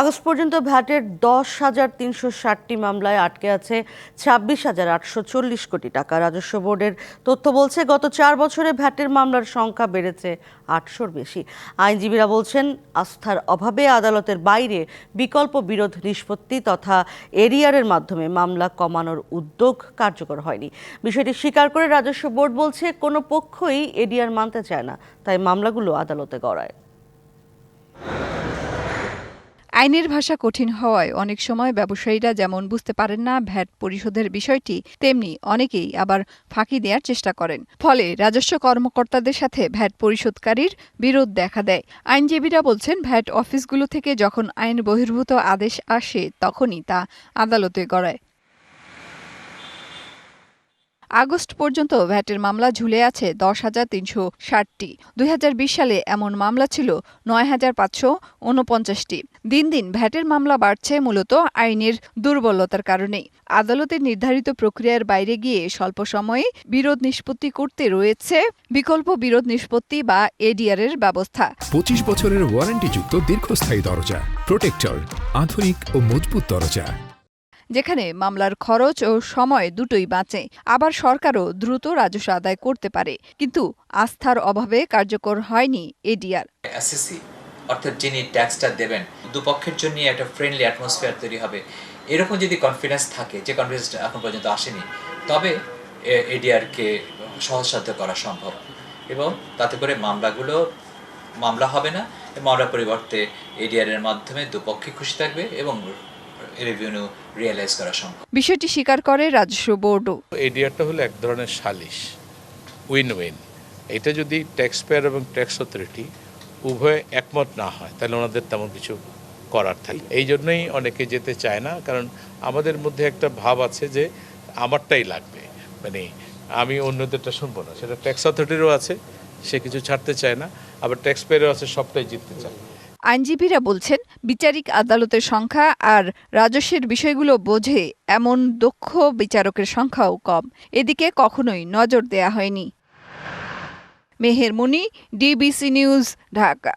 August পর্যন্ত ভ্যাটের দশ হাজার তিনশো ষাটটি মামলায় আটকে আছে ছাব্বিশ হাজার আটশো চল্লিশ কোটি টাকা। রাজস্ব বোর্ডের তথ্য বলছে, গত চার বছরে ভ্যাটের মামলার সংখ্যা বেড়েছে আটশোর বেশি। আইনজীবীরা বলছেন, আস্থার অভাবে আদালতের বাইরে বিকল্প বিরোধ নিষ্পত্তি তথা এরিয়ারের মাধ্যমে মামলা কমানোর উদ্যোগ কার্যকর হয়নি। বিষয়টি স্বীকার করে রাজস্ব বোর্ড বলছে, কোনো পক্ষই এডিআর মানতে চায় না, তাই মামলাগুলো আদালতে গড়ায়। আইনের ভাষা কঠিন হওয়ায় অনেক সময় ব্যবসায়ীরা যেমন বুঝতে পারেন না ভ্যাট পরিশোধের বিষয়টি, তেমনি অনেকেই আবার ফাঁকি দেওয়ার চেষ্টা করেন। ফলে রাজস্ব কর্মকর্তাদের সাথে ভ্যাট পরিশোধকারীর বিরোধ দেখা দেয়। আইনজীবীরা বলছেন, ভ্যাট অফিসগুলো থেকে যখন আইন বহির্ভূত আদেশ আসে, তখনই তা আদালতে গড়ায়। আগস্ট পর্যন্ত ভ্যাটের মামলা ঝুলে আছে দশ হাজার তিনশো ষাটটি। দুই সালে এমন মামলা ছিল নয় হাজার পাঁচশো উনপঞ্চাশটি দিন দিন ভ্যাটের মামলা বাড়ছে মূলত আইনের দুর্বলতার কারণেই। আদালতের নির্ধারিত প্রক্রিয়ার বাইরে গিয়ে স্বল্প সময়ে বিরোধ নিষ্পত্তি করতে রয়েছে বিকল্প বিরোধ নিষ্পত্তি বা এডিআর এর ব্যবস্থা। পঁচিশ বছরের ওয়ারেন্টিযুক্ত দীর্ঘস্থায়ী দরজা, প্রোটেক্টর, আধুনিক ও মজবুত দরজা। যেখানে মামলার খরচ ও সময় দুটোই বাঁচে। আবার সরকারও দ্রুত রাজস্ব আদায় করতে পারে। কিন্তু আস্থার অভাবে কার্যকর হয়নি এডিআর। অর্থাৎ যিনি ট্যাক্সটা দেবেন, দুপক্ষের জন্য একটা ফ্রেন্ডলি অ্যাটমসফিয়ার তৈরি হবে। এরকম যদি কনফিডেন্স থাকে, যে কনফিডেন্স এখন পর্যন্ত আসেনি, তবে এডিআরকে সহজসাধ্য করা সম্ভব। এবং তাতে করে মামলাগুলো, মামলা হবে না মামলার পরিবর্তে এডিআর এর মাধ্যমে দুপক্ষে খুশি থাকবে এবং রেভিনিউ রিয়েলাইজ করা সম্ভব। বিষয়টি স্বীকার করে রাজস্ব বোর্ডও। এডিআরটা হলো এক ধরনের সালিশ উইন উইন এটা যদি ট্যাক্স পেয়ার এবং ট্যাক্স অথরিটি উভয় একমত না হয় তাহলে ওনাদের তেমন কিছু করার থাকে এই জন্যই অনেকে যেতে চায় না কারণ আমাদের মধ্যে একটা ভাব আছে যে আমারটাই লাগবে। মানে আমি অন্যদেরটা শুনব না। সেটা ট্যাক্স অথরিটিরও আছে সে কিছু ছাড়তে চায় না আবার ট্যাক্স পেয়ারও আছে সবটাই জিততে চায়। আইনজীবীরা বলছেন, বিচারিক আদালতের সংখ্যা আর রাজস্বের বিষয়গুলো বোঝে এমন দক্ষ বিচারকের সংখ্যাও কম। এদিকে কখনোই নজর দেয়া হয়নি। মেহের মুনি, ডিবিসি নিউজ, ঢাকা।